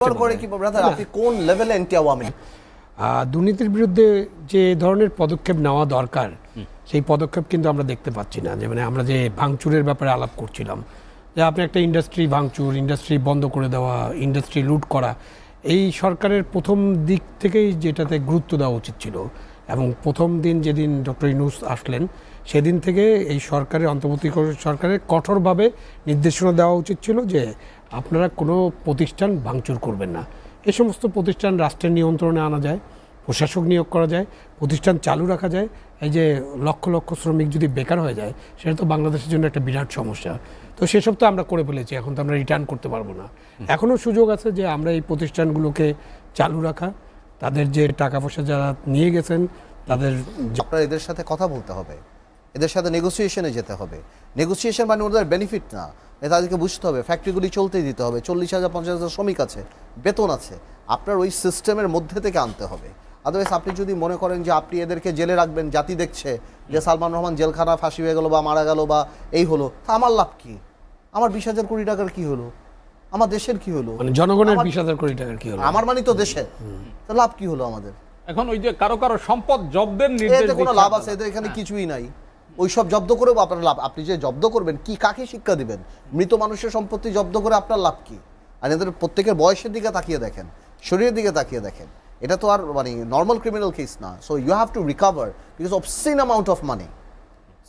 ব্যবহার করে কি ব্রাদার আপনি কোন লেভেলে অ্যান্টি আওয়ামী দুর্নীতির বিরুদ্ধে যে ধরনের পদক্ষেপ নেওয়া দরকার সেই পদক্ষেপ কিন্তু আমরা দেখতে পাচ্ছি না। যে মানে আমরা যে ভাঙচুরের ব্যাপারে আলাপ করছিলাম যে আপনি একটা ইন্ডাস্ট্রি ভাঙচুর ইন্ডাস্ট্রি বন্ধ করে দেওয়া ইন্ডাস্ট্রি লুট করা এই সরকারের প্রথম দিক থেকেই যেটাতে গুরুত্ব দেওয়া উচিত ছিল। এবং প্রথম দিন যেদিন ডক্টর ইনুস আসলেন সেদিন থেকে এই সরকারের অন্তর্বর্তী সরকারের কঠোরভাবে নির্দেশনা দেওয়া উচিত ছিল যে আপনারা কোনো প্রতিষ্ঠান ভাঙচুর করবেন না। এ সমস্ত প্রতিষ্ঠান রাষ্ট্রের নিয়ন্ত্রণে আনা যায় প্রশাসক নিয়োগ করা যায় প্রতিষ্ঠান চালু রাখা যায়। এই যে লক্ষ লক্ষ শ্রমিক যদি বেকার হয়ে যায় সেটা তো বাংলাদেশের জন্য একটা বিরাট সমস্যা। তো সেসব তো আমরা করে ফেলেছি এখন তো আমরা রিটার্ন করতে পারব না। এখনও সুযোগ আছে যে আমরা এই প্রতিষ্ঠানগুলোকে চালু রাখা তাদের যে টাকা পয়সা যারা নিয়ে গেছেন তাদের আপনার এদের সাথে কথা বলতে হবে। এদের সাথে নেগোসিয়েশনে যেতে হবে। নেগোসিয়েশন মানে ওদের বেনিফিট না। এ তাদেরকে বুঝতে হবে। ফ্যাক্টরিগুলি চলতে দিতে হবে। চল্লিশ হাজার পঞ্চাশ হাজার শ্রমিক আছে বেতন আছে। আপনার ওই সিস্টেমের মধ্যে থেকে আনতে হবে। আদারওয়াইজ আপনি যদি মনে করেন যে আপনি এদেরকে জেলে রাখবেন জাতি দেখছে যে সালমান রহমান জেলখানা ফাঁসি হয়ে গেলো বা মারা গেল বা এই হলো তা আমার লাভ কি? আমার বিশ হাজার কোটি টাকার কি হলো? আমার দেশের কি হলো? মানে জনগণের বিশ হাজার কোটি টাকার কি হলো? আমার মানে তো দেশের। তা লাভ কি হলো আমাদের? এখন ওই যে কারও কারও সম্পদ জব্দের নির্দেশ এতে কোনো লাভ আছে? এতে এখানে কিছুই নাই। ওই সব জব্দ করেও আপনার লাভ। আপনি যে জব্দ করবেন, কি কাকে শিক্ষা দিবেন? মৃত মানুষের সম্পত্তি জব্দ করে আপনার লাভ কি? আর এদের প্রত্যেকের বয়সের দিকে তাকিয়ে দেখেন, শরীরের দিকে তাকিয়ে দেখেন। এটা তো আর মানে নর্মাল ক্রিমিনাল কেস না। So you have to recover because obscene amount of money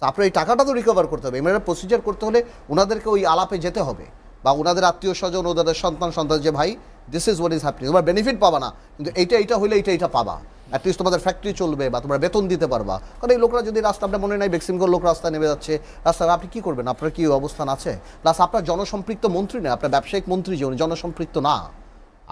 আপনার এই টাকাটা তো রিকভার করতে হবে। এমএলএ প্রসিজার করতে হলে ওনাদেরকে ওই আলাপে যেতে হবে। বা ওনাদের আত্মীয় স্বজন ওদের সন্তান সন্তান যে ভাই this is what is happening তোমার বেনিফিট পাবা না। কিন্তু এইটা এইটা হলে এইটা এইটা পাবা। অ্যাটলিস্ট তোমাদের ফ্যাক্টরি চলবে বা তোমরা বেতন দিতে পারবা। কারণ এই লোকরা যদি রাস্তা আপনার মনে নাই বেক্সিমগড় লোক রাস্তায় নেমে যাচ্ছে। রাস্তায় আপনি কী করবেন? আপনার কি অবস্থান আছে? প্লাস আপনার জনসম্পৃক্ত মন্ত্রী না, আপনার ব্যবসায়িক মন্ত্রী যে জনসম্পৃক্ত না।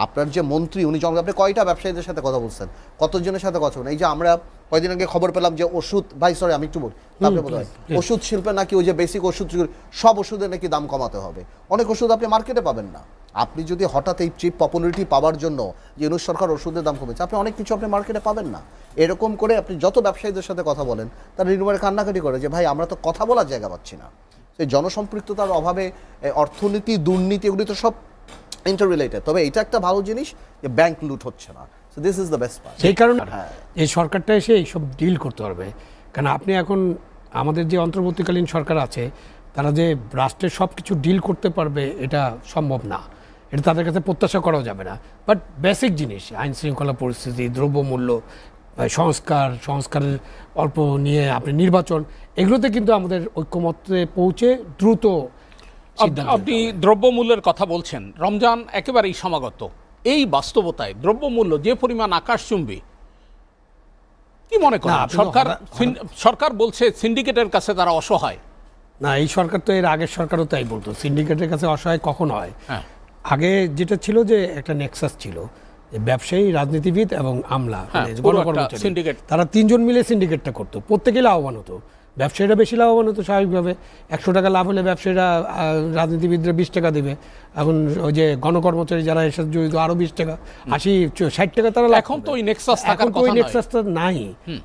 আপনার যে মন্ত্রী উনি জন আপনি কয়টা ব্যবসায়ীদের সাথে কথা বলছেন? কতজনের সাথে কথা বলেন এই যে আমরা কয়েকদিন আগে খবর পেলাম যে ওষুধ ভাই সরি আমি একটু বলি তারপরে হয় ওষুধ শিল্পে নাকি ওই যে বেসিক ওষুধ সব ওষুধের নাকি দাম কমাতে হবে। অনেক ওষুধ আপনি মার্কেটে পাবেন না। আপনি যদি হঠাৎ এই চিপ পপুলারিটি পাওয়ার জন্য যে ইউনুস সরকার ওষুধের দাম কমেছে আপনি অনেক কিছু আপনি মার্কেটে পাবেন না। এরকম করে আপনি যত ব্যবসায়ীদের সাথে কথা বলেন তারা নির্মাণে কান্নাকাটি করে যে ভাই আমরা তো কথা বলার জায়গা পাচ্ছি না। সেই জনসম্পৃক্ততার অভাবে অর্থনীতি দুর্নীতি এগুলি তো সব ইন্টার রিলেটেড তবে এটা একটা ভালো জিনিস যে ব্যাংক লুট হচ্ছে না। So this is the best part সেই কারণে হ্যাঁ। এই সরকারটা এসে এইসব ডিল করতে পারবে। কারণ আপনি এখন আমাদের যে অন্তর্বর্তীকালীন সরকার আছে তারা যে রাষ্ট্রের সব কিছু ডিল করতে পারবে এটা সম্ভব না। এটা তাদের কাছে প্রত্যাশা করাও যাবে না। বাট বেসিক জিনিস আইন শৃঙ্খলা পরিস্থিতি দ্রব্যমূল্য সংস্কার সংস্কারের অল্প নিয়ে আপনি নির্বাচন এগুলোতে কিন্তু আমাদের ঐক্যমত্যে পৌঁছে দ্রুত আপনি দ্রব্যমূল্যের কথা বলছেন রমজান একেবারেই সমাগত। এই বাস্তবতায় দ্রব্যমূল্য যে পরিমাণ আকাশচুম্বী কি মনে করেন? সরকার সরকার বলছে সিন্ডিকেটের কাছে তারা অসহায়। না এই সরকার তো এর আগের সরকারও তাই বলতো সিন্ডিকেটের কাছে অসহায় কখন হয়? হ্যাঁ। আগে যেটা ছিল যে একটা নেক্সাস ছিল যে ব্যবসায়ী রাজনীতিবিদ এবং আমলা হ্যাঁ, মানে। তারা তিনজন মিলে সিন্ডিকেটটা করতো প্রত্যেকেই লাভবান হতো। ব্যবসায়ীরা বেশি লাভবান হতো স্বাভাবিকভাবে। একশো টাকা লাভ হলে ব্যবসায়ীরা রাজনীতিবিদরা বিশ টাকা দিবে। এখন ওই যে গণকর্মচারী যারা এর সাথে জড়িত আরও বিশ টাকা আশি ষাট টাকা তারা এখন তো ওই থাকার এখন তো ওই নেক্সাসটা নাই।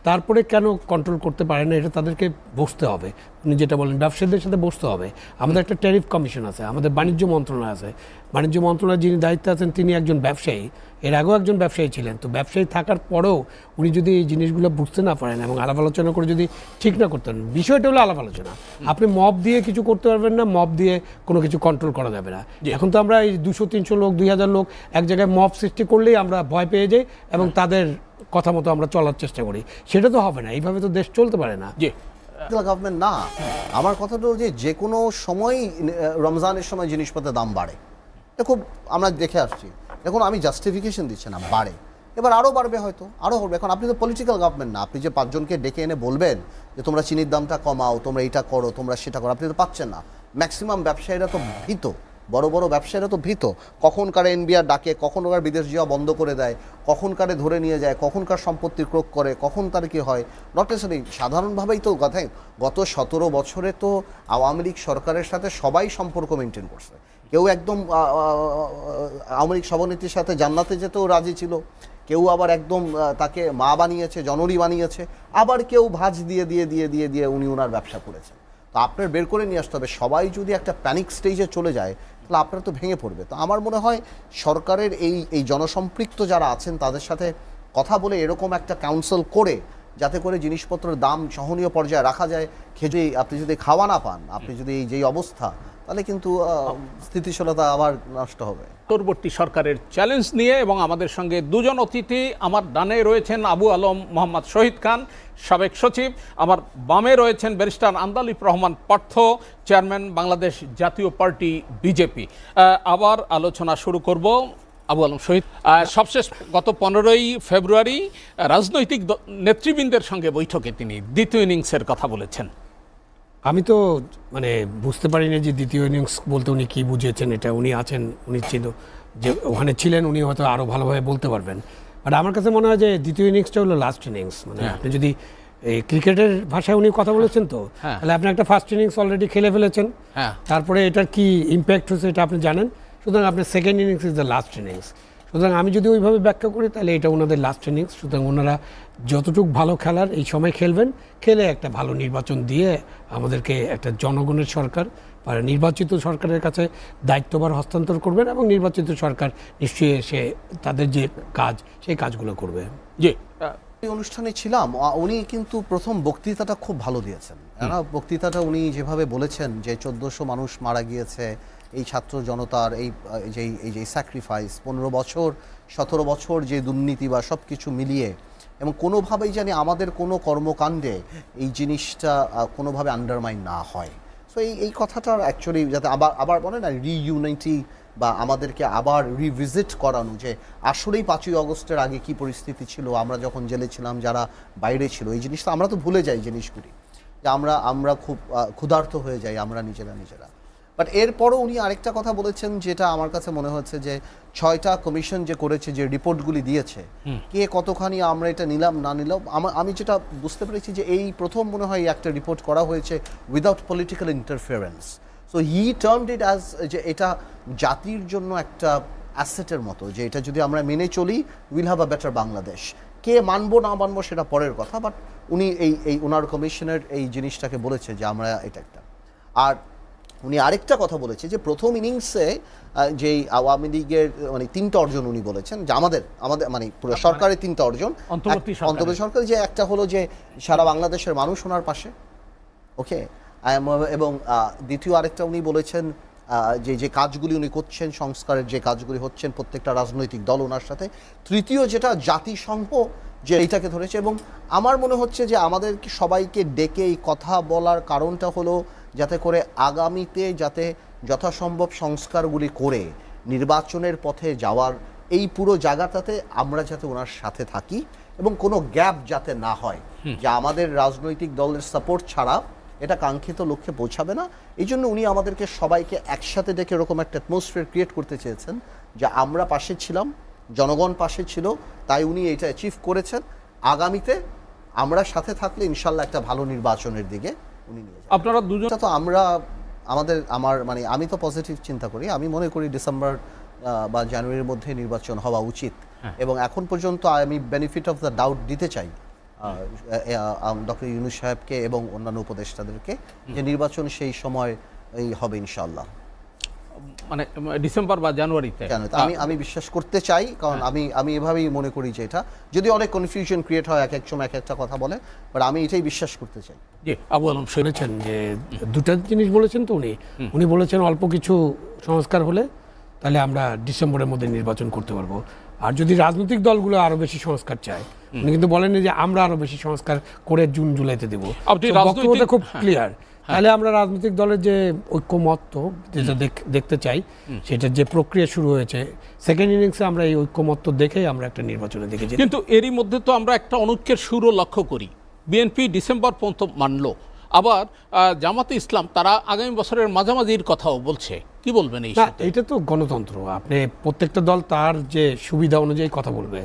তারপরে কেন কন্ট্রোল করতে পারে না এটা তাদেরকে বসতে হবে। আপনি যেটা বলেন ব্যবসায়ীদের সাথে বসতে হবে। আমাদের একটা ট্যারিফ কমিশন আছে আমাদের বাণিজ্য মন্ত্রণালয় আছে। বাণিজ্য মন্ত্রণালয় যিনি দায়িত্বে আছেন তিনি একজন ব্যবসায়ী। এর আগেও একজন ব্যবসায়ী ছিলেন। তো ব্যবসায়ী থাকার পরেও উনি যদি এই জিনিসগুলো বুঝতে না পারেন এবং আলাপ আলোচনা করে যদি ঠিক না করতেন বিষয়টা হলো আলাপ আলোচনা। আপনি মব দিয়ে কিছু করতে পারবেন না মব দিয়ে কোনো কিছু কন্ট্রোল করা যাবে না। এখন তো আমরা এই দুশো তিনশো লোক দুই হাজার লোক এক জায়গায় মব সৃষ্টি করলেই আমরা ভয় পেয়ে যাই এবং তাদের কথা মতো আমরা চলার চেষ্টা করি। সেটা তো হবে না এইভাবে তো দেশ চলতে পারে না। জি। গভর্নমেন্ট না। আমার কথাটা হলো যে যে কোনো সময় রমজানের সময় জিনিসপত্রের দাম বাড়ে। এটা খুব আমরা দেখে আসছি। দেখুন আমি জাস্টিফিকেশন দিচ্ছি না বাড়ে। এবার আরও বাড়বে হয়তো আরও হবে। এখন আপনি তো পলিটিক্যাল গভর্নমেন্ট না আপনি যে পাঁচজনকে ডেকে এনে বলবেন যে তোমরা চিনির দামটা কমাও তোমরা এটা করো তোমরা সেটা করো আপনি তো পাচ্ছেন না। ম্যাক্সিমাম ব্যবসায়ীরা তো ভীত। বড় বড় ব্যবসায়ীরা তো ভীত। কখন কারে এনবিআর ডাকে কখন ওরা বিদেশ যাওয়া বন্ধ করে দেয় কখন কারে ধরে নিয়ে যায় কখন কার সম্পত্তি ক্রোক করে, কখন তার কি হয়? নট নেসারি সাধারণভাবেই তো কথাই গত সতেরো বছরে তো আওয়ামী লীগ সরকারের সাথে সবাই সম্পর্ক মেনটেন করছে। কেউ একদম আওয়ামী লীগ সভানেত্রীর সাথে জান্নাতে যেতেও রাজি ছিল। কেউ আবার একদম তাকে মা বানিয়েছে, জননী বানিয়েছে। আবার কেউ ভাজ দিয়ে দিয়ে দিয়ে দিয়ে দিয়ে উনি ওনার ব্যবসা করেছেন। তো আপনার বের করে নিয়ে আসতে হবে। সবাই যদি একটা প্যানিক স্টেজে চলে যায় তাহলে আপনারা তো ভেঙে পড়বে। তো আমার মনে হয় সরকারের এই এই জনসম্পৃক্ত যারা আছেন, তাদের সাথে কথা বলে এরকম একটা কাউন্সিল করে, যাতে করে জিনিসপত্রের দাম সহনীয় পর্যায়ে রাখা যায়। খেজেই আপনি যদি খাওয়া না পান, আপনি যদি এই যেই অবস্থা তাহলে কিন্তু স্থিতিশীলতা আবার নষ্ট হবে। পরবর্তী সরকারের চ্যালেঞ্জ নিয়ে এবং আমাদের সঙ্গে দুজন অতিথি আমার ডানে রয়েছেন আবু আলম মোহাম্মদ শহীদ খান, সাবেক সচিব। আমার বামে রয়েছেন barrister Andalif Rahman Partho, chairman Bangladesh Jatiya party, BJP. আবার আলোচনা শুরু করব আবু আলম শহীদ। সবশেষ গত পনেরোই ফেব্রুয়ারি রাজনৈতিক নেতৃবৃন্দের সঙ্গে বৈঠকে তিনি দ্বিতীয় ইনিংসের কথা বলেছেন। আমি তো মানে বুঝতে পারিনি যে দ্বিতীয় ইনিংস বলতে উনি কি বুঝিয়েছেন এটা উনি আছেন উনি ছিল যে ওখানে ছিলেন উনি হয়তো আরও ভালোভাবে বলতে পারবেন। বাট আমার কাছে মনে হয় যে দ্বিতীয় ইনিংসটা হলো লাস্ট ইনিংস মানে আপনি যদি এই ক্রিকেটের ভাষায় উনি কথা বলেছেন তো হ্যাঁ। তাহলে আপনি একটা ফার্স্ট ইনিংস অলরেডি খেলে ফেলেছেন। হ্যাঁ। তারপরে এটার কি ইম্প্যাক্ট হচ্ছে এটা আপনি জানেন। সুতরাং আপনার second innings is the last innings সুতরাং আমি যদি ওইভাবে ব্যাখ্যা করি, তাহলে এটা ওনাদের লাস্ট ইনিংস সুতরাং ওনারা যতটুক ভালো খেলার এই সময় খেলবেন, খেলে একটা ভালো নির্বাচন দিয়ে আমাদেরকে একটা জনগণের সরকার বা নির্বাচিত সরকারের কাছে দায়িত্বভার হস্তান্তর করবেন এবং নির্বাচিত সরকার নিশ্চয়ই সে তাদের যে কাজ, সেই কাজগুলো করবে। জি। অনুষ্ঠানে ছিলাম উনি কিন্তু প্রথম বক্তৃতাটা খুব ভালো দিয়েছেন। বক্তৃতাটা উনি যেভাবে বলেছেন যে চোদ্দোশো মানুষ মারা গিয়েছে এই ছাত্র জনতার এই যে এই যে স্যাক্রিফাইস পনেরো বছর সতেরো বছর যে দুর্নীতি বা সব কিছু মিলিয়ে এবং কোনোভাবেই জানি আমাদের কোনো কর্মকাণ্ডে এই জিনিসটা কোনোভাবে আন্ডারমাইন না হয়। সো এই এই কথাটার অ্যাকচুয়ালি যাতে আবার আবার বলে না রিইউনাইটি বা আমাদেরকে আবার রিভিজিট করানো যে আসলেই পাঁচই অগস্টের আগে কি পরিস্থিতি ছিল আমরা যখন জেলে ছিলাম যারা বাইরে ছিল এই জিনিসটা আমরা তো ভুলে যাই জিনিসগুলি। যে আমরা আমরা খুব ক্ষুধার্ত হয়ে যাই আমরা নিজেরা নিজেরা। বাট এরপরও উনি আরেকটা কথা বলেছেন যেটা আমার কাছে মনে হচ্ছে যে ছয়টা কমিশন যে করেছে যে রিপোর্টগুলি দিয়েছে কে কতখানি আমরা এটা নিলাম না নিলাম আমা- আমি যেটা বুঝতে পেরেছি যে এই প্রথম মনে হয় একটা রিপোর্ট করা হয়েছে without political interference so he termed it as যে এটা জাতির জন্য একটা অ্যাসেটের মতো যে এটা যদি আমরা মেনে চলি will have a better Bangladesh কে মানবো না মানবো সেটা পরের কথা বাট উনি এই এই ওনার কমিশনের এই জিনিসটাকে বলেছে যে আমরা এটা একটা। আর উনি আরেকটা কথা বলেছে যে প্রথম ইনিংসে যেই আওয়ামী লীগের মানে তিনটা অর্জন উনি বলেছেন যে আমাদের আমাদের মানে পুরো সরকারের তিনটা অর্জন। অন্তর্বর্তী সরকার যে একটা হলো যে সারা বাংলাদেশের মানুষ ওনার পাশে ওকে এবং দ্বিতীয় আরেকটা উনি বলেছেন যে যে কাজগুলি উনি করছেন সংস্কারের যে কাজগুলি হচ্ছেন প্রত্যেকটা রাজনৈতিক দল ওনার সাথে। তৃতীয় যেটা জাতিসংঘ যে এইটাকে ধরেছে এবং আমার মনে হচ্ছে যে আমাদের সবাইকে ডেকে এই কথা বলার কারণটা হলো যাতে করে আগামীতে যাতে যথাসম্ভব সংস্কারগুলি করে নির্বাচনের পথে যাওয়ার এই পুরো জায়গাটাতে আমরা যাতে ওনার সাথে থাকি এবং কোনো গ্যাপ যাতে না হয়। যে আমাদের রাজনৈতিক দলের সাপোর্ট ছাড়া এটা কাঙ্ক্ষিত লক্ষ্যে পৌঁছাবে না। এই জন্য উনি আমাদেরকে সবাইকে একসাথে ডেকে এরকম একটা অ্যাটমসফিয়ার ক্রিয়েট করতে চেয়েছেন যে আমরা পাশে ছিলাম জনগণ পাশে ছিল তাই উনি এটা অ্যাচিভ করেছেন। আগামীতে আমরা সাথে থাকলে ইনশাল্লাহ একটা ভালো নির্বাচনের দিকে উনি নিয়ে যাবেন। আপনারা দুজনটা তো আমরা আমাদের আমার মানে আমি তো পজিটিভ চিন্তা করি। আমি মনে করি ডিসেম্বর বা জানুয়ারির মধ্যে নির্বাচন হওয়া উচিত। এবং এখন পর্যন্ত আমি বেনিফিট অফ দ্য ডাউট দিতে চাই। ডক্টর ইউনুস সাহেবকে এবং অন্যান্য উপদেষ্টাদেরকে যে নির্বাচন সেই সময় এই হবে ইনশাল্লাহ মানে ডিসেম্বর বা জানুয়ারিতে? কেন তা আমি আমি বিশ্বাস করতে চাই কারণ আমি আমি এভাবেই মনে করি যে এটা যদি অনেক কনফিউশন ক্রিয়েট হয় এক এক সময় এক একটা কথা বলে বাট আমি এটাই বিশ্বাস করতে চাই। জি। আবু আলম বলেছেন যে দুটা জিনিস বলেছেন তো উনি? উনি বলেছেন অল্প কিছু সংস্কার হলে তাহলে আমরা ডিসেম্বরের মধ্যে নির্বাচন করতে পারব। আর যদি রাজনৈতিক দলগুলো আরও বেশি সংস্কার চায় উনি কিন্তু বলেননি যে আমরা আরও বেশি সংস্কার করে জুন জুলাইতে দেবো। রাজনৈতিক- বক্তব্যটা খুব হ্যাঁ। ক্লিয়ার তাহলে আমরা রাজনৈতিক দলের যে ঐক্যমত্য যেটা দেখ- দেখতে চাই সেটার যে প্রক্রিয়া শুরু হয়েছে সেকেন্ড ইনিংসে আমরা এই ঐক্যমত্য দেখেই আমরা একটা নির্বাচনে যেতে কিন্তু এরই মধ্যে তো আমরা একটা অনুচ্ছের সুরও লক্ষ্য করি। বিএনপি ডিসেম্বর পর্যন্ত মানলো। আবার জামাতে ইসলাম তারা আগামী বছরের মাঝামাঝির কথাও বলছে। কি বলবেন এই এটা তো গণতন্ত্র। আপনি প্রত্যেকটা দল তার যে সুবিধা অনুযায়ী কথা বলবে।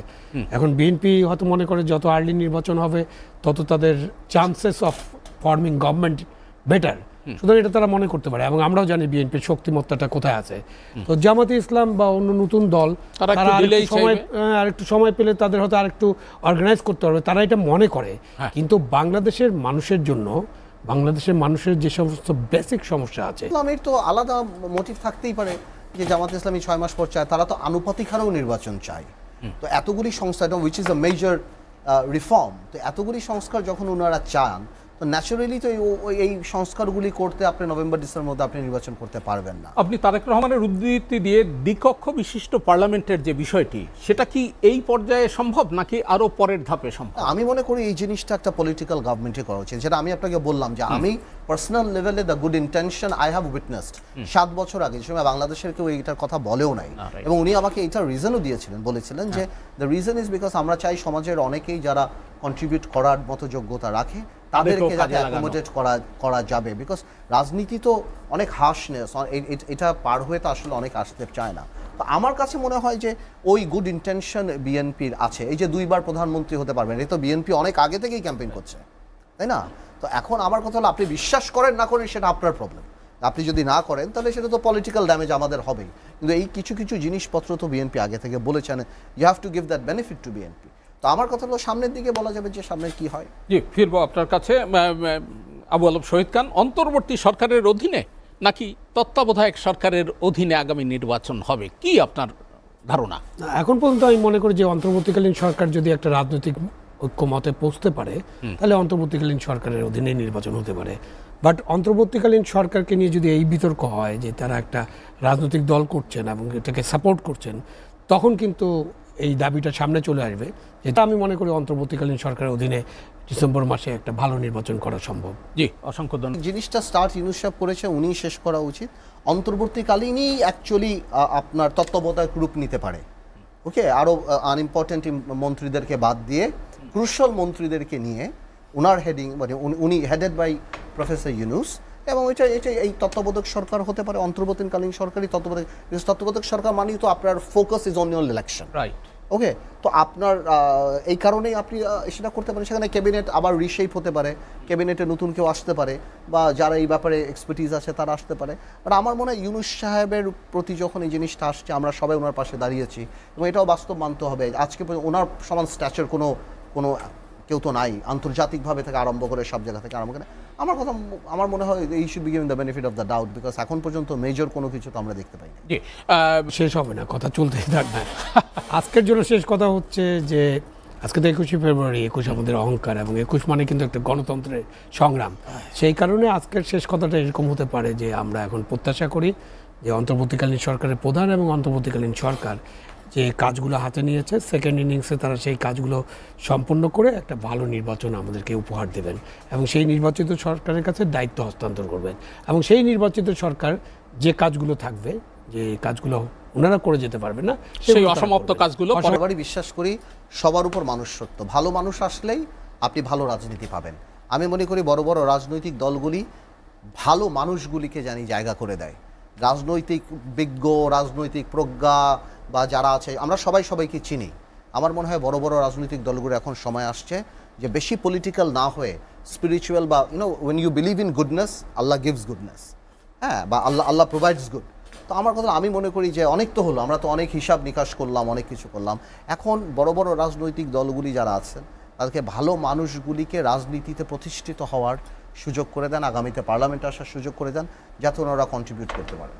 এখন বিএনপি হয়তো মনে করে যত আর্লি নির্বাচন হবে তত তাদের chances of forming government better সুতরাং এটা তারা মনে করতে পারে এবং আমরাও জানি বিএনপির শক্তিমত্তাটা কোথায় আছে। তো জামাতে ইসলাম বা অন্য নতুন দল তারা সময় আরেকটু সময় পেলে তাদের হয়তো আরেকটু অর্গানাইজ করতে পারবে। তারা এটা মনে করে। হ্যাঁ। কিন্তু বাংলাদেশের মানুষের জন্য বাংলাদেশের মানুষের যে সমস্ত বেসিক সমস্যা আছে। ইসলামের তো আলাদা মোটিভ থাকতেই পারে যে জামাত ইসলামী ছয় মাস পর চায় তারা তো আনুপাতিক হারেও নির্বাচন চায়। তো এতগুলি সংস্থা which is a major reform তো এতগুলি সংস্কার যখন ওনারা চান তো ন্যাচারালি তো এই- সংস্কারগুলি করতে আপনি নভেম্বর ডিসেম্বর মধ্যে আপনি নির্বাচন করতে পারবেন না। আপনি তারেক রহমানের উদ্ধৃতি দিয়ে দ্বিকক্ষ বিশিষ্ট পার্লামেন্টের যে বিষয়টি সেটা কি এই পর্যায়ে সম্ভব নাকি আরও পরের ধাপে সম্ভব? আমি মনে করি এই জিনিসটা একটা পলিটিক্যাল গভর্নমেন্টে করা উচিত যেটা আমি আপনাকে বললাম যে আমি পার্সোনাল লেভেলে the good intention I have witnessed সাত বছর আগে। যে সময় বাংলাদেশের কেউ এইটার কথা বলেও নাই। এবং উনি আমাকে এইটার রিজনও দিয়েছিলেন বলেছিলেন যে দ্য রিজন ইজ বিকজ আমরা চাই সমাজের অনেকেই যারা কন্ট্রিবিউট করার মতো যোগ্যতা রাখে তাদেরকে যাতে অ্যাকোমোডেট করা করা যাবে। বিকজ রাজনীতি তো অনেক হার্শনেস এটা পার হয়ে তো আসলে অনেক আসতে চায় না। তো আমার কাছে মনে হয় যে ওই গুড ইন্টেনশন বিএনপির আছে। এই যে দুইবার প্রধানমন্ত্রী হতে পারবেন এই তো বিএনপি অনেক আগে থেকেই ক্যাম্পেইন করছে। তাই না? তো এখন আমার কথা হলো আপনি বিশ্বাস করেন না করেন সেটা আপনার প্রবলেম আপনি যদি না করেন তাহলে সেটা তো পলিটিক্যাল ড্যামেজ আমাদের হবেই। কিন্তু এই কিছু কিছু জিনিসপত্র তো বিএনপি আগে থেকে বলেছেন you have to give that benefit to BNP তো আমার কথা হলো সামনের দিকে বলা যাবে যে সামনে কি হয়। জি ফিরবো আপনার কাছে। আবু আলম শহীদ খান অন্তর্বর্তী সরকারের অধীনে নাকি তত্ত্বাবধায়ক সরকারের অধীনে আগামী নির্বাচন হবে? কি আপনার ধারণা? এখন পর্যন্ত আমি মনে করি যে অন্তর্বর্তীকালীন সরকার যদি একটা রাজনৈতিক ঐক্যমতে পৌঁছতে পারে তাহলে অন্তর্বর্তীকালীন সরকারের অধীনে নির্বাচন হতে পারে। বাট অন্তর্বর্তীকালীন সরকারকে নিয়ে যদি এই বিতর্ক হয় যে তারা একটা রাজনৈতিক দল করছেন এবং এটাকে সাপোর্ট করছেন তখন কিন্তু এই দাবিটা সামনে চলে আসবে যেটা আমি মনে করি অন্তর্বর্তীকালীন সরকারের অধীনে ডিসেম্বর মাসে একটা ভালো নির্বাচন করা সম্ভব। জি অসংখ্য ধন্যবাদ। জিনিসটা স্টার্ট ইউনুসাব করেছে উনি শেষ করা উচিত। অন্তর্বর্তীকালীনই অ্যাকচুয়ালি আপনার তত্ত্বাবধায়ক রূপ নিতে পারে। ওকে আরও আনইম্পর্টেন্ট মন্ত্রীদেরকে বাদ দিয়ে ক্রুশাল মন্ত্রীদেরকে নিয়ে ওনার হেডিং মানে উনি- উনি হেডেড বাই প্রফেসর ইউনুস এবং এটা এটা এই তত্ত্বাবধায়ক সরকার হতে পারে অন্তর্বর্তীকালীন সরকারই তত্ত্বাবধায়ক তত্ত্বাবধায়ক সরকার মানেই তো আপনার focus is on election right okay তো আপনার এই কারণেই আপনি সেটা করতে পারেন। সেখানে ক্যাবিনেট আবার রিশেপ হতে পারে ক্যাবিনেটে নতুন কেউ আসতে পারে বা যারা এই ব্যাপারে এক্সপার্টিজ আছে তারা আসতে পারে। আর আমার মনে হয় ইউনুস সাহেবের প্রতি যখন এই জিনিসটা আসছে আমরা সবাই ওনার পাশে দাঁড়িয়েছি এবং এটাও বাস্তব মানতে হবে। আজকে ওনার সমান স্ট্যাচার কোনো কোনো কেউ তো নাই। আন্তর্জাতিকভাবে থেকে আরম্ভ করে সব জায়গা থেকে আরম্ভ করে। আমার কথা আমার মনে হয় এই should be giving the benefit of the doubt because এখন পর্যন্ত মেজর কোনো কিছু তো আমরা দেখতে পাই না। জি শেষ হবে না কথা চলতেই থাকবে আজকের জন্য শেষ কথা হচ্ছে যে আজকে তো একুশে ফেব্রুয়ারি একুশ আমাদের অহংকার এবং একুশ মানে কিন্তু একটা গণতন্ত্রের সংগ্রাম। সেই কারণে আজকের শেষ কথাটা এরকম হতে পারে যে আমরা এখন প্রত্যাশা করি যে অন্তর্বর্তীকালীন সরকারের প্রধান এবং অন্তর্বর্তীকালীন সরকার যে কাজগুলো হাতে নিয়েছে সেকেন্ড ইনিংসে তারা সেই কাজগুলো সম্পন্ন করে একটা ভালো নির্বাচন আমাদেরকে উপহার দেবেন এবং সেই নির্বাচিত সরকারের কাছে দায়িত্ব হস্তান্তর করবেন। এবং সেই নির্বাচিত সরকার যে কাজগুলো থাকবে যে কাজগুলো ওনারা করে যেতে পারবেন না সেই অসমাপ্ত কাজগুলো সবারই বিশ্বাস করি সবার উপর মানুষ সত্য ভালো মানুষ আসলেই আপনি ভালো রাজনীতি পাবেন। আমি মনে করি বড় বড় রাজনৈতিক দলগুলি ভালো মানুষগুলিকে জানি জায়গা করে দেয়। রাজনৈতিক বিজ্ঞ রাজনৈতিক প্রজ্ঞা বা যারা আছে, আমরা সবাই সবাইকে চিনি। আমার মনে হয় বড় বড় রাজনৈতিক দলগুলো এখন সময় আসছে যে বেশি পলিটিক্যাল না হয়ে স্পিরিচুয়াল বা you know when you believe in goodness Allah gives goodness হ্যাঁ বা আল্লাহ আল্লাহ প্রোভাইডস গুড তো আমার কথা আমি মনে করি যে অনেক তো হলো, আমরা তো অনেক হিসাব নিকাশ করলাম, অনেক কিছু করলাম। এখন বড় বড় রাজনৈতিক দলগুলি যারা আছেন, তাদেরকে ভালো মানুষগুলিকে রাজনীতিতে প্রতিষ্ঠিত হওয়ার সুযোগ করে দেন, আগামীতে পার্লামেন্টে আসার সুযোগ করে দেন, যাতে ওনারা কন্ট্রিবিউট করতে পারেন।